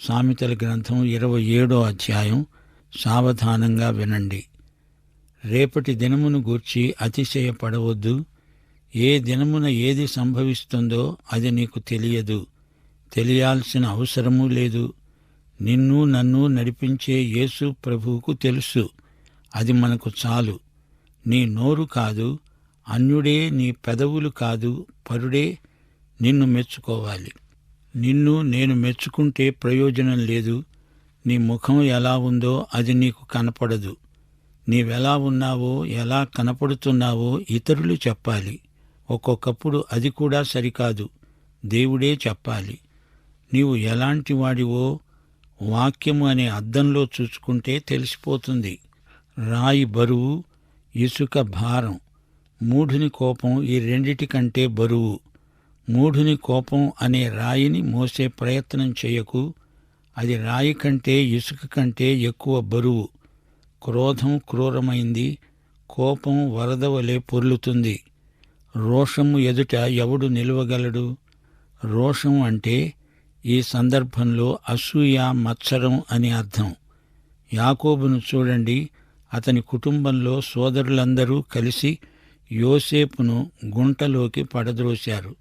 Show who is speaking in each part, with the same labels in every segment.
Speaker 1: సామెతల గ్రంథం ఇరవై ఏడో అధ్యాయం సావధానంగా వినండి. రేపటి దినమును గూర్చి అతిశయపడవద్దు. ఏ దినమున ఏది సంభవిస్తుందో అది నీకు తెలియదు. తెలియాల్సిన అవసరమూ లేదు. నిన్ను నన్ను నడిపించే యేసు ప్రభువుకు తెలుసు. అది మనకు చాలు. నీ నోరు కాదు అన్యుడే నీ పెదవులు కాదు పరుడే నిన్ను మెచ్చుకోవాలి. నిన్ను నేను మెచ్చుకుంటే ప్రయోజనం లేదు. నీ ముఖం ఎలా ఉందో అది నీకు కనపడదు. నీవెలా ఉన్నావో ఎలా కనపడుతున్నావో ఇతరులు చెప్పాలి. ఒక్కొక్కప్పుడు అది కూడా సరికాదు. దేవుడే చెప్పాలి. నీవు ఎలాంటి వాడివో వాక్యము అనే అద్దంలో చూసుకుంటే తెలిసిపోతుంది. రాయి బరువు ఇసుక భారం. మూఢుని కోపం ఈ రెండిటికంటే బరువు. మూఢుని కోపం అనే రాయిని మోసే ప్రయత్నం చేయకు. అది రాయి కంటే ఇసుక కంటే ఎక్కువ బరువు. క్రోధం క్రూరమైంది. కోపం వరద వలె పొర్లుతుంది. రోషము ఎదుట ఎవడు నిలవగలడు? రోషం అంటే ఈ సందర్భంలో అసూయ మత్సరం అని అర్థం. యాకోబును చూడండి. అతని కుటుంబంలో సోదరులందరూ కలిసి యోసేపును గుంటలోకి పడద్రోశారు.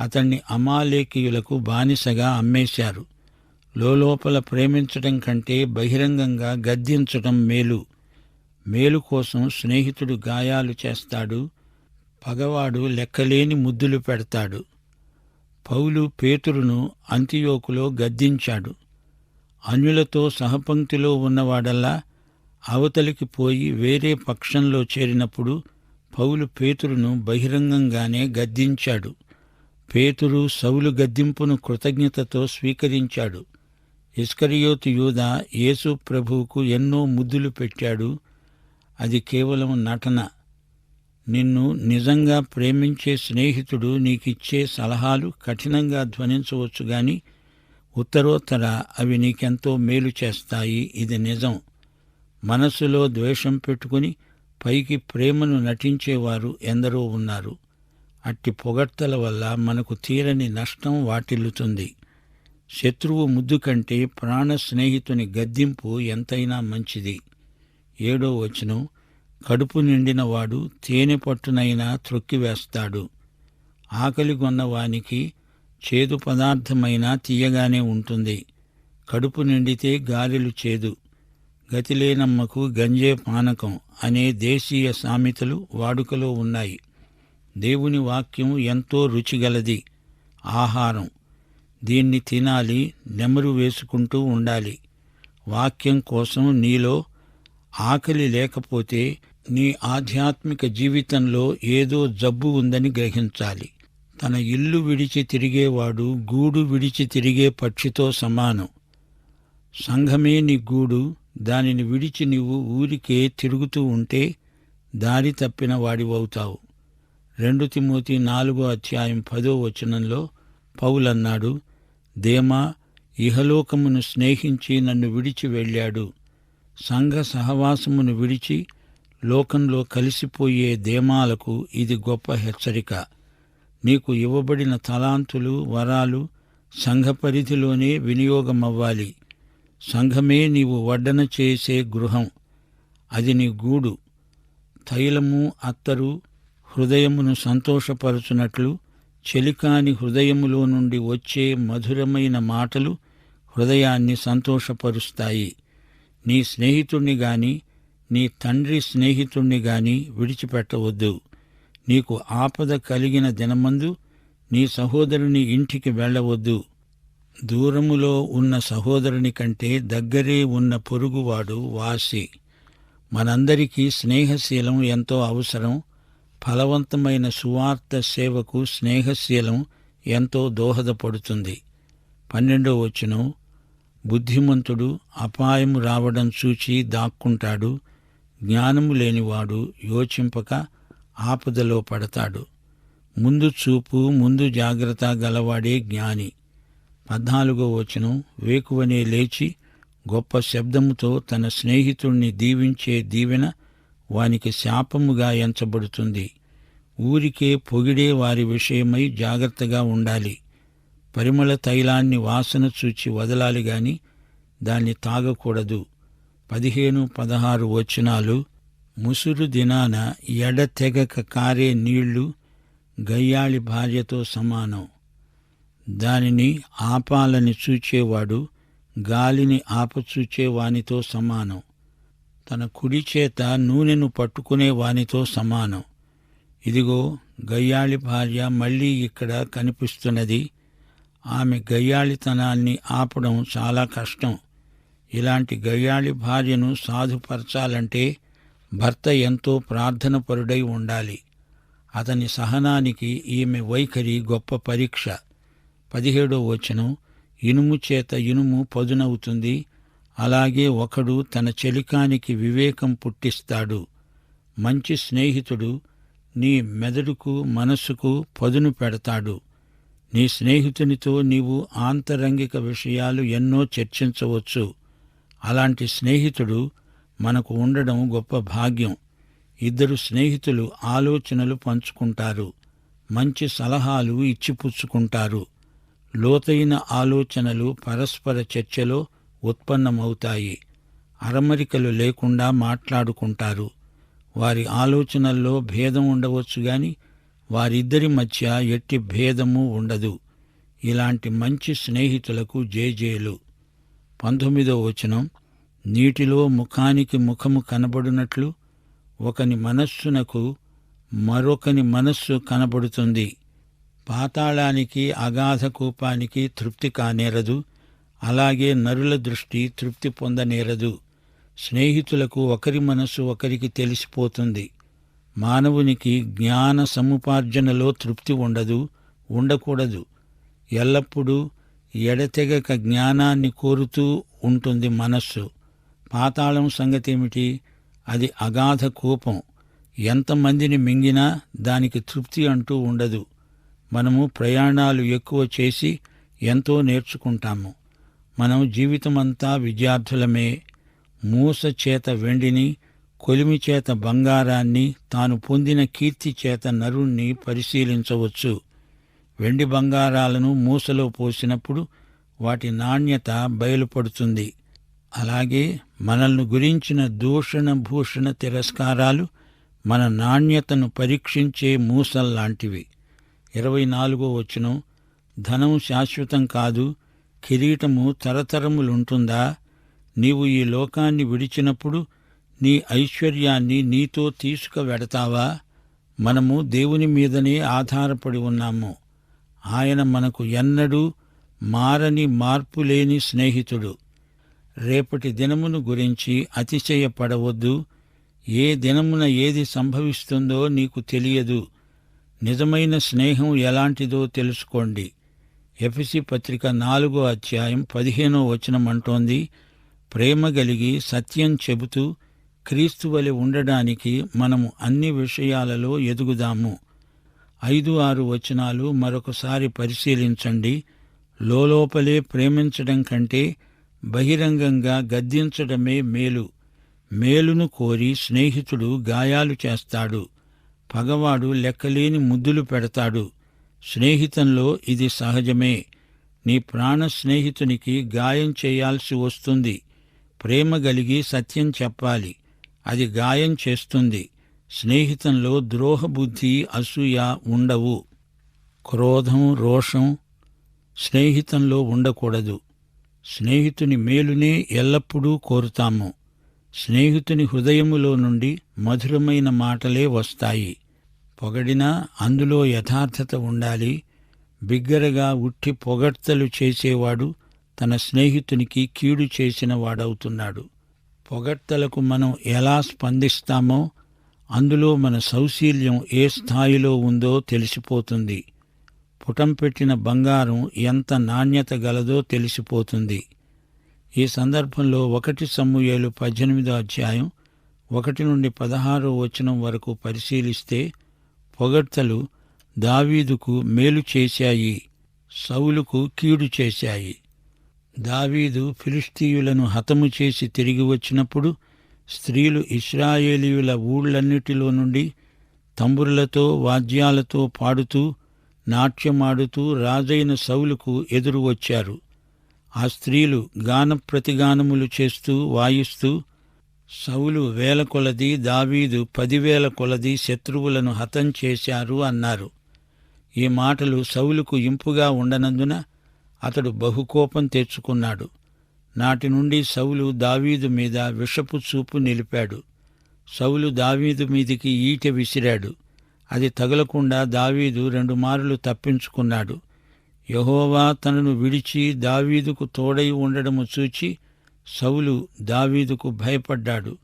Speaker 1: అతన్ని అమాలేకీయులకు బానిసగా అమ్మేశారు. లోపల ప్రేమించటం కంటే బహిరంగంగా గద్దించటం మేలు. మేలు కోసం స్నేహితుడు గాయాలు చేస్తాడు. పగవాడు లెక్కలేని ముద్దులు పెడతాడు. పౌలు పేతురును అంత్యోకులో గద్దించాడు. అన్యులతో సహపంక్తిలో ఉన్నవాడల్లా అవతలికి పోయి వేరే పక్షంలో చేరినప్పుడు పౌలు పేతురును బహిరంగంగానే గద్దించాడు. పేతురు సౌలు గద్దింపును కృతజ్ఞతతో స్వీకరించాడు. ఇస్కరియోతు యూద యేసు ప్రభువుకు ఎన్నో ముద్దులు పెట్టాడు. అది కేవలం నటన. నిన్ను నిజంగా ప్రేమించే స్నేహితుడు నీకిచ్చే సలహాలు కఠినంగా ధ్వనించవచ్చు గాని ఉత్తరోత్తర అవి నీకెంతో మేలు చేస్తాయి. ఇది నిజం. మనసులో ద్వేషం పెట్టుకుని పైకి ప్రేమను నటించేవారు ఎందరో ఉన్నారు. అట్టి పొగడ్తల వల్ల మనకు తీరని నష్టం వాటిల్లుతుంది. శత్రువు ముద్దు కంటే ప్రాణ స్నేహితుని గద్దింపు ఎంతైనా మంచిది. ఏడో వచనం కడుపు నిండిన వాడు తేనె పట్టునైనా త్రొక్కివేస్తాడు ఆకలిగొన్న వానికి చేదు పదార్థమైనా తీయగానే ఉంటుంది. కడుపు నిండితే గాలిలు చేదు. గతిలేనమ్మకు గంజే పానకం అనే దేశీయ సామెతలు వాడుకలో ఉన్నాయి. దేవుని వాక్యం ఎంతో రుచిగలది. ఆహారం. దీన్ని తినాలి నెమరు వేసుకుంటూ ఉండాలి. వాక్యం కోసం నీలో ఆకలి లేకపోతే నీ ఆధ్యాత్మిక జీవితంలో ఏదో జబ్బు ఉందని గ్రహించాలి. తన ఇల్లు విడిచి తిరిగేవాడు గూడు విడిచి తిరిగే పక్షితో సమానం. సంఘమే నీ గూడు దానిని విడిచి నీవు ఊరికే తిరుగుతూ ఉంటే దారి తప్పిన వాడివవుతావు. రెండు తిమోతి నాలుగో అధ్యాయం పదో వచనంలో పౌలన్నాడు దేమా ఇహలోకమును స్నేహించి నన్ను విడిచి వెళ్ళాడు. సంఘ సహవాసమును విడిచి లోకంలో కలిసిపోయే దేమాలకు ఇది గొప్ప హెచ్చరిక. నీకు ఇవ్వబడిన తలాంతులు వరాలు సంఘ పరిధిలోనే వినియోగమవ్వాలి. సంఘమే నీవు వడ్డన చేసే గృహం. అది నీ గూడు. తైలము అత్తరు హృదయమును సంతోషపరచునట్లు చెలికాని హృదయములో నుండి వచ్చే మధురమైన మాటలు హృదయాన్ని సంతోషపరుస్తాయి. నీ స్నేహితుణ్ణి గాని నీ తండ్రి స్నేహితుణ్ణి గాని విడిచిపెట్టవద్దు. నీకు ఆపద కలిగిన దినమందు నీ సహోదరుని ఇంటికి వెళ్ళవద్దు. దూరములో ఉన్న సహోదరుని కంటే దగ్గరే ఉన్న పొరుగువాడు వాసి. మనందరికీ స్నేహశీలం ఎంతో అవసరం. ఫలవంతమైన సువార్త సేవకు స్నేహశీలం ఎంతో దోహదపడుతుంది. పన్నెండో వచనం బుద్ధిమంతుడు అపాయం రావడం చూచి దాక్కుంటాడు జ్ఞానము లేనివాడు యోచింపక ఆపదలో పడతాడు. ముందు చూపు ముందు జాగ్రత్త గలవాడే జ్ఞాని. పద్నాలుగో వచనం వేకువనే లేచి గొప్ప శబ్దముతో తన స్నేహితుణ్ణి దీవించే దీవెన వానికి శాపముగా ఎంచబడుతుంది. ఊరికే పొగిడే వారి విషయమై జాగ్రత్తగా ఉండాలి. పరిమళ తైలాన్ని వాసన చూచి వదలాలి గాని దాన్ని తాగకూడదు. పదిహేను పదహారు వచనాలు ముసురు దినాన ఎడతెగక కారే నీళ్ళు గయ్యాళి భార్యతో సమానం. దానిని ఆపాలని చూచేవాడు గాలిని ఆపచూచే వానితో సమానం. తన కుడి చేత నూనెను పట్టుకునే వానితో సమానం. ఇదిగో గయ్యాళి భార్య మళ్ళీ ఇక్కడ కనిపిస్తున్నది. ఆమె గయ్యాళితనాన్ని ఆపడం చాలా కష్టం. ఇలాంటి గయ్యాళి భార్యను సాధుపరచాలంటే భర్త ఎంతో ప్రార్థనపరుడై ఉండాలి. అతని సహనానికి ఈమె వైఖరి గొప్ప పరీక్ష. పదిహేడో వచనం ఇనుము చేత ఇనుము పదునవుతుంది. అలాగే ఒకడు తన చెలికానికి వివేకం పుట్టిస్తాడు. మంచి స్నేహితుడు నీ మెదడుకు మనస్సుకు పదును పెడతాడు. నీ స్నేహితునితో నీవు ఆంతరంగిక విషయాలు ఎన్నో చర్చించవచ్చు. అలాంటి స్నేహితుడు మనకు ఉండడం గొప్ప భాగ్యం. ఇద్దరు స్నేహితులు ఆలోచనలు పంచుకుంటారు. మంచి సలహాలు ఇచ్చిపుచ్చుకుంటారు. లోతైన ఆలోచనలు పరస్పర చర్చలో ఉత్పన్నమవుతాయి. అరమరికలు లేకుండా మాట్లాడుకుంటారు. వారి ఆలోచనల్లో భేదం ఉండవచ్చు గాని వారిద్దరి మధ్య ఎట్టి భేదము ఉండదు. ఇలాంటి మంచి స్నేహితులకు జేజేలు. పంతొమ్మిదో వచనం. నీటిలో ముఖానికి ముఖము కనబడినట్లు ఒకని మనస్సునకు మరొకని మనస్సు కనబడుతుంది. పాతాళానికి అగాధ కూపానికి తృప్తి కానేరదు. అలాగే నరుల దృష్టి తృప్తి పొందనేరదు. స్నేహితులకు ఒకరి మనస్సు ఒకరికి తెలిసిపోతుంది. మానవునికి జ్ఞాన సముపార్జనలో తృప్తి ఉండదు ఉండకూడదు. ఎల్లప్పుడూ ఎడతెగక జ్ఞానాన్ని కోరుతూ ఉంటుంది మనస్సు. పాతాళం సంగతేమిటి? అది అగాధ కోపం. ఎంతమందిని మింగినా దానికి తృప్తి అంటూ ఉండదు. మనము ప్రయాణాలు ఎక్కువ చేసి ఎంతో నేర్చుకుంటాము. మనం జీవితమంతా విద్యార్థులమే మూస చేత వెండిని కొలిమి చేత బంగారాన్ని తాను పొందిన కీర్తి చేత నరుణ్ణి పరిశీలించవచ్చు. వెండి బంగారాలను మూసలో పోసినప్పుడు వాటి నాణ్యత బయలుపడుతుంది. అలాగే మనల్ని గురించిన దూషణ భూషణ తిరస్కారాలు మన నాణ్యతను పరీక్షించే మూసల్లాంటివి. ఇరవై నాలుగో వచనం ధనం శాశ్వతం కాదు కిరీటము తరతరములుంటుందా? నీవు ఈ లోకాన్ని విడిచినప్పుడు నీ ఐశ్వర్యాన్ని నీతో తీసుకువెడతావా మనము దేవుని మీదనే ఆధారపడి ఉన్నాము. ఆయన మనకు ఎన్నడూ మారని మార్పులేని స్నేహితుడు. రేపటి దినమును గురించి అతిశయపడవద్దు. ఏ దినమున ఏది సంభవిస్తుందో నీకు తెలియదు. నిజమైన స్నేహం ఎలాంటిదో తెలుసుకోండి. ఎఫిసి పత్రిక నాలుగో అధ్యాయం పదిహేనో వచనం అంటోంది ప్రేమ గలిగి సత్యం చెబుతూ క్రీస్తు వలె ఉండడానికి మనము అన్ని విషయాలలో ఎదుగుదాము. ఐదు ఆరు వచనాలు మరొకసారి పరిశీలించండి. లోలోపలే ప్రేమించడం కంటే బహిరంగంగా గద్దించడమే మేలు. మేలును కోరి స్నేహితుడు గాయాలు చేస్తాడు. పగవాడు లెక్కలేని ముద్దులు పెడతాడు. స్నేహితంలో ఇది సహజమే. నీ ప్రాణ స్నేహితునికి గాయం చేయాల్సి వస్తుంది. ప్రేమ గలిగి సత్యం చెప్పాలి. అది గాయం చేస్తుంది. స్నేహితంలో ద్రోహబుద్ధి అసూయ ఉండవు. క్రోధం రోషం స్నేహితంలో ఉండకూడదు. స్నేహితుని మేలునే ఎల్లప్పుడూ కోరుతాము. స్నేహితుని హృదయములో నుండి మధురమైన మాటలే వస్తాయి. పొగడినా అందులో యథార్థత ఉండాలి. బిగ్గరగా ఉట్టి పొగడ్తలు చేసేవాడు తన స్నేహితునికి కీడు చేసిన వాడవుతున్నాడు. పొగడ్తలకు మనం ఎలా స్పందిస్తామో అందులో మన సౌశీల్యం ఏ స్థాయిలో ఉందో తెలిసిపోతుంది. పుటం పెట్టిన బంగారం ఎంత నాణ్యత గలదో తెలిసిపోతుంది. ఈ సందర్భంలో ఒకటి సమూయేలు పద్దెనిమిదో అధ్యాయం ఒకటి నుండి పదహారో వచనం వరకు పరిశీలిస్తే పొగడ్తలు దావీదుకు మేలు చేశాయి సౌలుకు కీడు చేశాయి. దావీదు ఫిలిస్తీయులను హతము చేసి తిరిగి వచ్చినప్పుడు స్త్రీలు ఇస్రాయేలీయుల ఊళ్ళన్నిటిలో నుండి తంబురులతో వాద్యాలతో పాడుతూ నాట్యమాడుతూ రాజైన సౌలుకు ఎదురు వచ్చారు. ఆ స్త్రీలు గానప్రతిగానములు చేస్తూ వాయిస్తూ సౌలు వేల కొలది దావీదు పదివేల కొలది శత్రువులను హతం చేశారు అన్నారు. ఈ మాటలు సౌలుకు ఇంపుగా ఉండనందున అతడు బహుకోపం తెచ్చుకున్నాడు. నాటి నుండి సౌలు దావీదు మీద విషపు చూపు నిలిపాడు. సౌలు దావీదు మీదికి ఈట విసిరాడు. అది తగలకుండా దావీదు రెండు మారులు తప్పించుకున్నాడు. యహోవా తనను విడిచి దావీదుకు తోడై ఉండడము చూచి సౌలు దావీదుకు భయపడ్డాడు.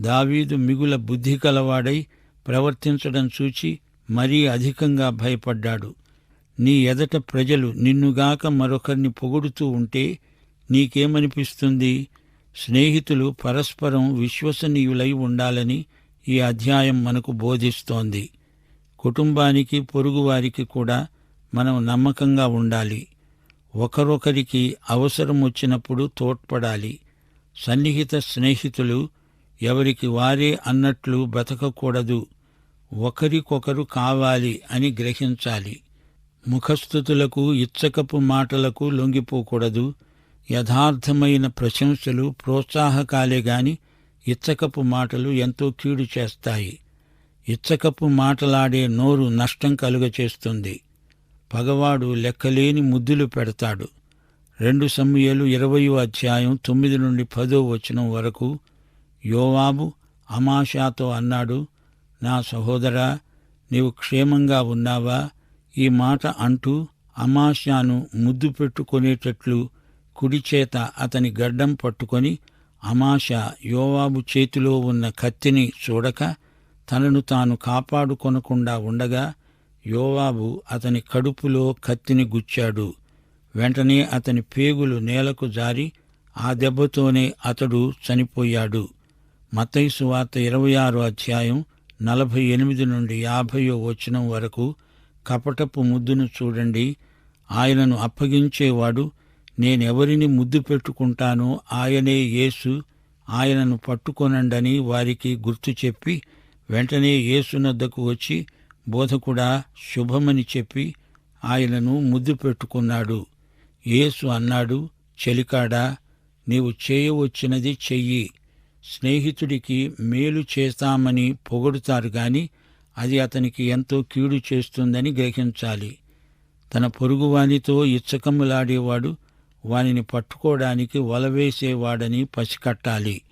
Speaker 1: దావీదు మిగుల బుద్ధి కలవాడై ప్రవర్తించడం చూచి మరీ అధికంగా భయపడ్డాడు. నీ ఎదట ప్రజలు నిన్నుగాక మరొకరిని పొగుడుతూ ఉంటే నీకేమనిపిస్తుంది? స్నేహితులు పరస్పరం విశ్వసనీయులై ఉండాలని ఈ అధ్యాయం మనకు బోధిస్తోంది. కుటుంబానికి పొరుగువారికి కూడా మనం నమ్మకంగా ఉండాలి. ఒకరొకరికి అవసరం వచ్చినప్పుడు తోడ్పడాలి. సన్నిహిత స్నేహితులు ఎవరికి వారే అన్నట్లు బ్రతకకూడదు. ఒకరికొకరు కావాలి అని గ్రహించాలి. ముఖస్థుతులకు ఇచ్చకపు మాటలకు లొంగిపోకూడదు. యథార్థమైన ప్రశంసలు ప్రోత్సాహకాలే గాని ఇచ్చకపు మాటలు ఎంతో కీడు చేస్తాయి. ఇచ్చకపు మాటలాడే నోరు నష్టం కలుగచేస్తుంది. పగవాడు లెక్కలేని ముద్దులు పెడతాడు. రెండు సమయాలు ఇరవయో అధ్యాయం తొమ్మిది నుండి పదో వచనం వరకు యోవాబు అమాషాతో అన్నాడు నా సహోదరా నీవు క్షేమంగా ఉన్నావా? ఈ మాట అంటూ అమాషాను ముద్దు పెట్టుకునేటట్లు కుడి చేత అతని గడ్డం పట్టుకొని అమాష యోవాబు చేతిలో ఉన్న కత్తిని చూడక తనను తాను కాపాడుకొనకుండా ఉండగా యోవాబు అతని కడుపులో కత్తిని గుచ్చాడు. వెంటనే అతని పేగులు నేలకు జారి ఆ దెబ్బతోనే అతడు చనిపోయాడు. మతైసు వార్త ఇరవై ఆరో అధ్యాయం నలభై ఎనిమిది నుండి యాభయో వచనం వరకు కపటపు ముద్దును చూడండి. ఆయనను అప్పగించేవాడు నేనెవరిని ముద్దు పెట్టుకుంటానో ఆయనే యేసు. ఆయనను పట్టుకొనండని వారికి గుర్తు చెప్పి వెంటనే యేసునద్దకు వచ్చి బోధకుడా శుభమని చెప్పి ఆయనను ముద్దు పెట్టుకున్నాడు. యేసు అన్నాడు చెలికాడా నీవు చేయవచ్చినది చెయ్యి. స్నేహితుడికి మేలు చేస్తామని పొగడుతారు గాని అది అతనికి ఎంతో కీడు చేస్తుందని గ్రహించాలి. తన పొరుగువానితో ఇచ్చకములాడేవాడు వానిని పట్టుకోవడానికి వలవేసేవాడని పసికట్టాలి.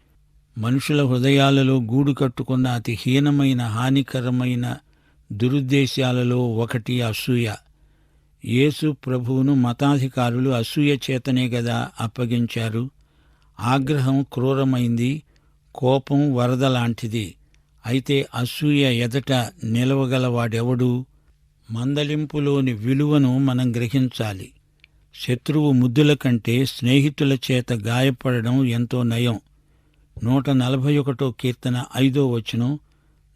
Speaker 1: మనుషుల హృదయాలలో గూడు కట్టుకున్న అతి హీనమైన హానికరమైన దురుద్దేశాలలో ఒకటి అసూయ. యేసు ప్రభువును మతాధికారులు అసూయ చేతనే గదా అప్పగించారు. ఆగ్రహం క్రూరమైంది కోపం వరద లాంటిది. అయితే అసూయ ఎదట నిలవగలవాడెవడు? మందలింపులోని విలువను మనం గ్రహించాలి. శత్రువు ముద్దుల కంటే స్నేహితుల చేత గాయపడడం ఎంతో నయం. నూట నలభై ఒకటో కీర్తన ఐదో వచనం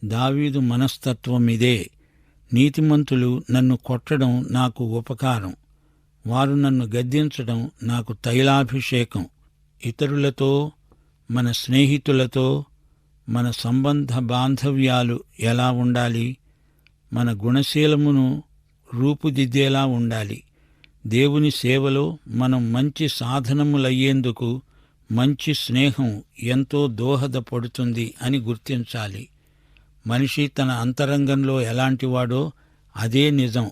Speaker 1: దావీదు మనస్తత్వం ఇదే నీతిమంతులు నన్ను కొట్టడం నాకు ఉపకారం. వారు నన్ను గద్దించడం నాకు తైలాభిషేకం. ఇతరులతో మన స్నేహితులతో మన సంబంధ బాంధవ్యాలు ఎలా ఉండాలి? మన గుణశీలమును రూపుదిద్దేలా ఉండాలి. దేవుని సేవలో మనం మంచి సాధనములయ్యేందుకు మంచి స్నేహం ఎంతో దోహదపడుతుంది అని గుర్తించాలి. మనిషి తన అంతరంగంలో ఎలాంటివాడో అదే నిజం.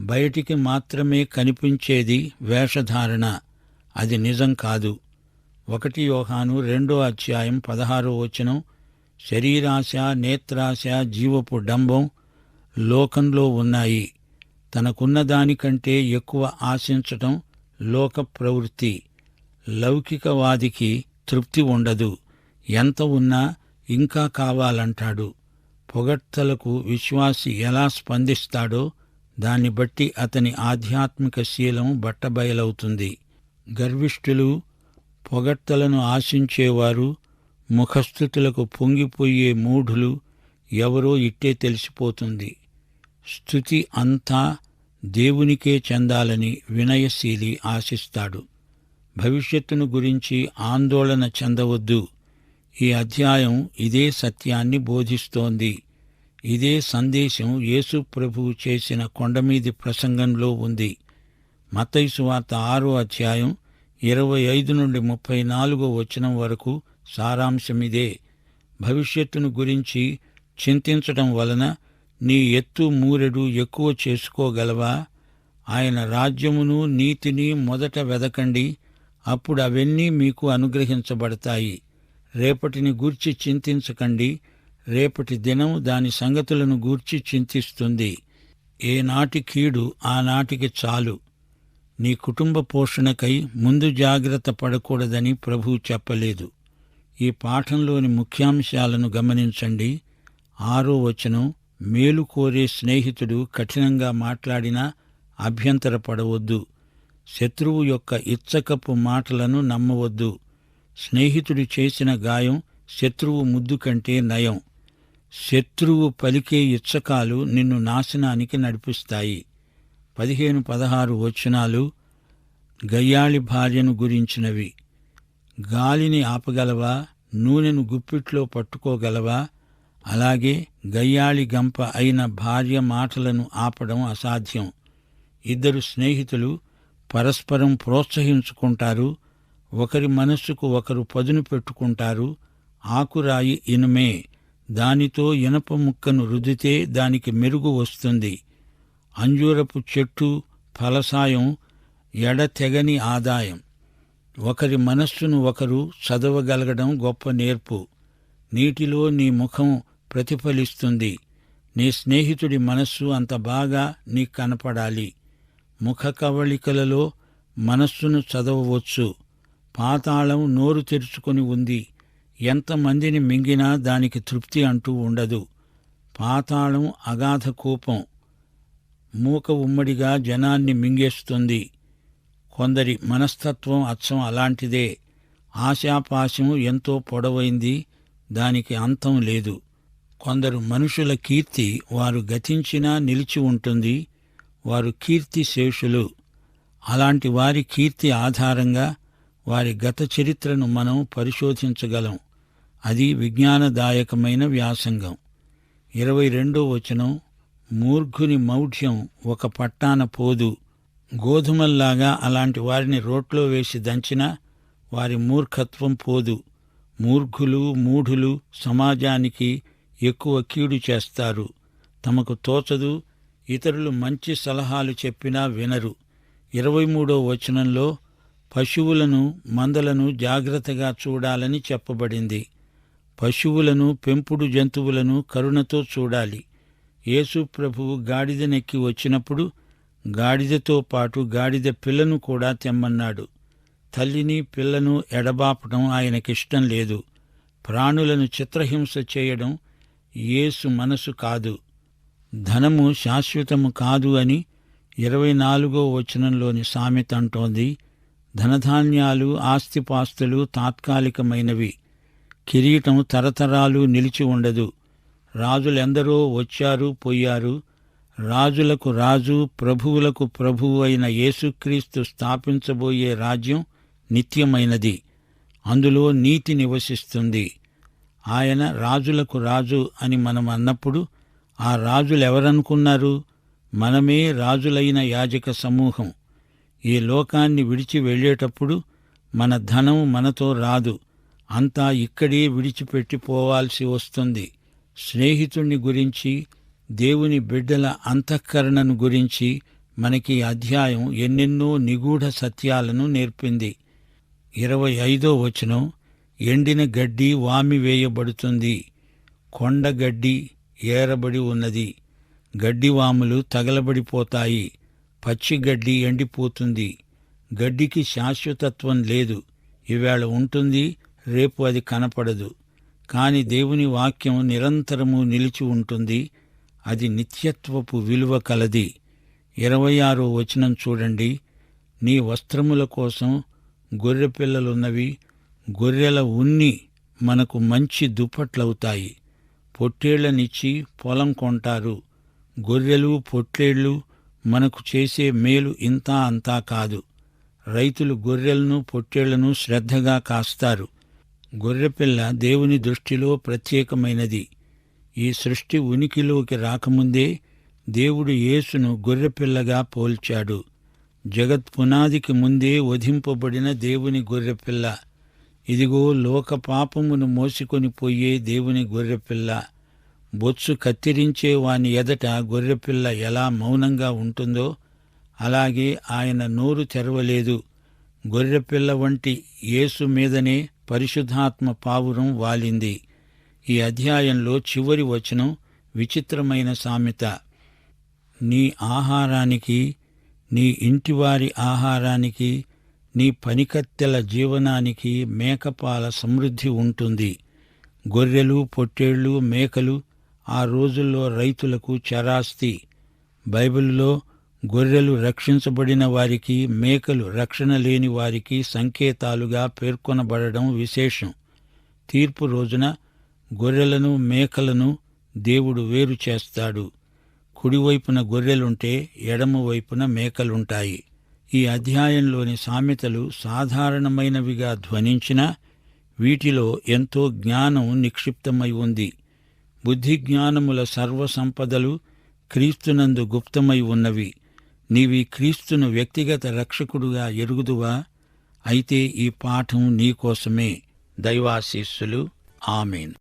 Speaker 1: బయటికి మాత్రమే కనిపించేది వేషధారణ. అది నిజం కాదు. ఒకటి యోహాను రెండో అధ్యాయం పదహారో వచనం. శరీరాశ నేత్రాశ జీవపు డంబం లోకంలో ఉన్నాయి. తనకున్న దానికంటే ఎక్కువ ఆశించటం లోక ప్రవృత్తి. లౌకికవాదికి తృప్తి ఉండదు. ఎంత ఉన్నా ఇంకా కావాలంటాడు. పొగడ్తలకు విశ్వాసి ఎలా స్పందిస్తాడో దాన్ని బట్టి అతని ఆధ్యాత్మిక శీలం బట్టబయలవుతుంది. గర్విష్ఠులు పొగడ్తలను ఆశించేవారు ముఖస్థుతులకు పొంగిపోయే మూఢులు ఎవరో ఇట్టే తెలిసిపోతుంది. స్థుతి అంతా దేవునికే చెందాలని వినయశీలి ఆశిస్తాడు. భవిష్యత్తును గురించి ఆందోళన చెందవద్దు. ఈ అధ్యాయం ఇదే సత్యాన్ని బోధిస్తోంది. ఇదే సందేశం యేసు ప్రభువు చేసిన కొండమీది ప్రసంగంలో ఉంది. మతైసు వార్త ఆరో అధ్యాయం ఇరవై ఐదు నుండి ముప్పై నాలుగో వచనం వరకు సారాంశమిదే. భవిష్యత్తును గురించి చింతించటం వలన నీ ఎత్తు మూరెడు ఎక్కువ చేసుకోగలవా? ఆయన రాజ్యమును నీతిని మొదట వెదకండి. అప్పుడు అవన్నీ మీకు అనుగ్రహించబడతాయి. రేపటిని గూర్చి చింతించకండి. రేపటి దినం దాని సంగతులను గూర్చి చింతిస్తుంది. ఏనాటి కీడు ఆనాటికి చాలు. నీ కుటుంబ పోషణకై ముందు జాగ్రత్త పడకూడదని ప్రభువు చెప్పలేదు. ఈ పాఠంలోని ముఖ్యాంశాలను గమనించండి. ఆరో వచనం మేలు కోరే స్నేహితుడు కఠినంగా మాట్లాడినా అభ్యంతరపడవద్దు. శత్రువు యొక్క ఇచ్చకపు మాటలను నమ్మవద్దు. స్నేహితుడు చేసిన గాయం శత్రువు ముద్దు కంటే నయం. శత్రువు పలికే ఇచ్చకాలు నిన్ను నాశనానికి నడిపిస్తాయి. పదిహేను పదహారు వచనాలు గయ్యాళి భార్యను గురించినవి. గాలిని ఆపగలవా? నూనెను గుప్పిట్లో పట్టుకోగలవా? అలాగే గయ్యాళి గంప అయిన భార్య మాటలను ఆపడం అసాధ్యం. ఇద్దరు స్నేహితులు పరస్పరం ప్రోత్సహించుకుంటారు ఒకరి మనస్సుకు ఒకరు పదును పెట్టుకుంటారు. ఆకురాయి ఇనుమే. దానితో ఇనప ముక్కను రుదితే దానికి మెరుగు వస్తుంది. అంజూరపు చెట్టు ఫలసాయం ఎడతెగని ఆదాయం. ఒకరి మనస్సును ఒకరు చదవగలగడం గొప్ప నేర్పు. నీటిలో నీ ముఖం ప్రతిఫలిస్తుంది. నీ స్నేహితుడి మనస్సు అంత బాగా నీకు కనపడాలి. ముఖ కవళికలలో మనస్సును చదవవచ్చు. పాతాళం నోరు తెరుచుకొని ఉంది. ఎంతమందిని మింగినా దానికి తృప్తి అంటూ ఉండదు. పాతాళం అగాధ కూపం. మూక ఉమ్మడిగా జనాన్ని మింగేస్తుంది. కొందరి మనస్తత్వం అచ్చం అలాంటిదే. ఆశాపాశం ఎంతో పొడవైంది. దానికి అంతం లేదు. కొందరు మనుషుల కీర్తి వారు గతించినా నిలిచి ఉంటుంది. వారు కీర్తి శేషులు. అలాంటి వారి కీర్తి ఆధారంగా వారి గత చరిత్రను మనం పరిశోధించగలం. అది విజ్ఞానదాయకమైన వ్యాసంగం. ఇరవై రెండో వచనం మూర్ఘుని మౌఢ్యం ఒక పట్టాన పోదు. గోధుమల్లాగా అలాంటి వారిని రోట్లో వేసి దంచినా వారి మూర్ఖత్వం పోదు. మూర్ఘులు మూఢులు సమాజానికి ఎక్కువ కీడు చేస్తారు. తమకు తోచదు ఇతరులు మంచి సలహాలు చెప్పినా వినరు. ఇరవై మూడో వచనంలో పశువులను మందలను జాగ్రత్తగా చూడాలని చెప్పబడింది. పశువులను పెంపుడు జంతువులను కరుణతో చూడాలి. యేసు ప్రభువు గాడిదనెక్కి వచ్చినప్పుడు గాడిదతో పాటు గాడిద పిల్లను కూడా తెమ్మన్నాడు. తల్లిని పిల్లను ఎడబాపడం ఆయనకిష్టం లేదు. ప్రాణులను చిత్రహింస చేయడం యేసు మనసు కాదు. ధనము శాశ్వతము కాదు అని ఇరవై నాలుగో వచనంలోని సామెత అంటోంది. ధనధాన్యాలు ఆస్తిపాస్తులు తాత్కాలికమైనవి. కిరీటం తరతరాలు నిలిచి ఉండదు. రాజులెందరో వచ్చారు పోయారు. రాజులకు రాజు ప్రభువులకు ప్రభువు అయిన యేసుక్రీస్తు స్థాపించబోయే రాజ్యం నిత్యమైనది. అందులో నీతి నివసిస్తుంది. ఆయన రాజులకు రాజు అని మనం అన్నప్పుడు ఆ రాజులెవరనుకున్నారు? మనమే రాజులైన యాజక సమూహం. ఈ లోకాన్ని విడిచి వెళ్ళేటప్పుడు మన ధనం మనతో రాదు. అంతా ఇక్కడే విడిచిపెట్టిపోవాల్సి వస్తుంది. స్నేహితుణ్ణి గురించి దేవుని బిడ్డల అంతఃకరణను గురించి మనకి అధ్యాయం ఎన్నెన్నో నిగూఢ సత్యాలను నేర్పింది. ఇరవై ఐదో వచనం ఎండిన గడ్డి వామి వేయబడుతుంది. కొండ గడ్డి ఏరబడి ఉన్నది. గడ్డివాములు తగలబడిపోతాయి. పచ్చి గడ్డి ఎండిపోతుంది. గడ్డికి శాశ్వతత్వం లేదు. ఇవాళ ఉంటుంది రేపు అది కనపడదు. కాని దేవుని వాక్యం నిరంతరము నిలిచి ఉంటుంది. అది నిత్యత్వపు విలువ కలది. ఇరవై ఆరో వచనం చూడండి. నీ వస్త్రముల కోసం గొర్రెపిల్లలున్నవి గొర్రెల ఉన్ని మనకు మంచి దుప్పట్లవుతాయి. పొట్టేళ్ళనిచ్చి పొలం కొంటారు. గొర్రెలు పొట్లేళ్ళు మనకు చేసే మేలు ఇంతా అంతా కాదు. రైతులు గొర్రెలను పొట్టేళ్ళను శ్రద్ధగా కాస్తారు. గొర్రెపిల్ల దేవుని దృష్టిలో ప్రత్యేకమైనది. ఈ సృష్టి ఉనికిలోకి రాకముందే దేవుడు యేసును గొర్రెపిల్లగా పోల్చాడు. జగత్ పునాదికి ముందే వధింపబడిన దేవుని గొర్రెపిల్ల ఇదిగో లోక పాపమును మోసుకొని పోయే దేవుని గొర్రెపిల్ల బొచ్చు కత్తిరించే వాని ఎదట గొర్రెపిల్ల ఎలా మౌనంగా ఉంటుందో అలాగే ఆయన నోరు తెరవలేదు. గొర్రెపిల్ల వంటి యేసు మీదనే పరిశుద్ధాత్మ పావురం వాలింది. ఈ అధ్యాయంలో చివరి వచనం విచిత్రమైన సామెత. నీ ఆహారానికి నీ ఇంటివారి ఆహారానికి నీ పనికత్తెల జీవనానికి మేకపాల సమృద్ధి ఉంటుంది. గొర్రెలు పొట్టేళ్ళు మేకలు ఆ రోజుల్లో రైతులకు చరాస్తి. బైబిల్లో గొర్రెలు రక్షించబడిన వారికి మేకలు రక్షణ లేని వారికి సంకేతాలుగా పేర్కొనబడడం విశేషం. తీర్పు రోజున గొర్రెలను మేకలను దేవుడు వేరు చేస్తాడు. కుడివైపున గొర్రెలుంటే ఎడమవైపున మేకలుంటాయి. ఈ అధ్యాయంలోని సామెతలు సాధారణమైనవిగా ధ్వనించినా వీటిలో ఎంతో జ్ఞానం నిక్షిప్తమై ఉంది. బుద్ధిజ్ఞానముల సర్వసంపదలు క్రీస్తునందు గుప్తమై ఉన్నవి. నీవి క్రీస్తును వ్యక్తిగత రక్షకుడుగా ఎరుగుదువా? అయితే ఈ పాఠం నీకోసమే దైవాశీస్సులు. ఆమెన్.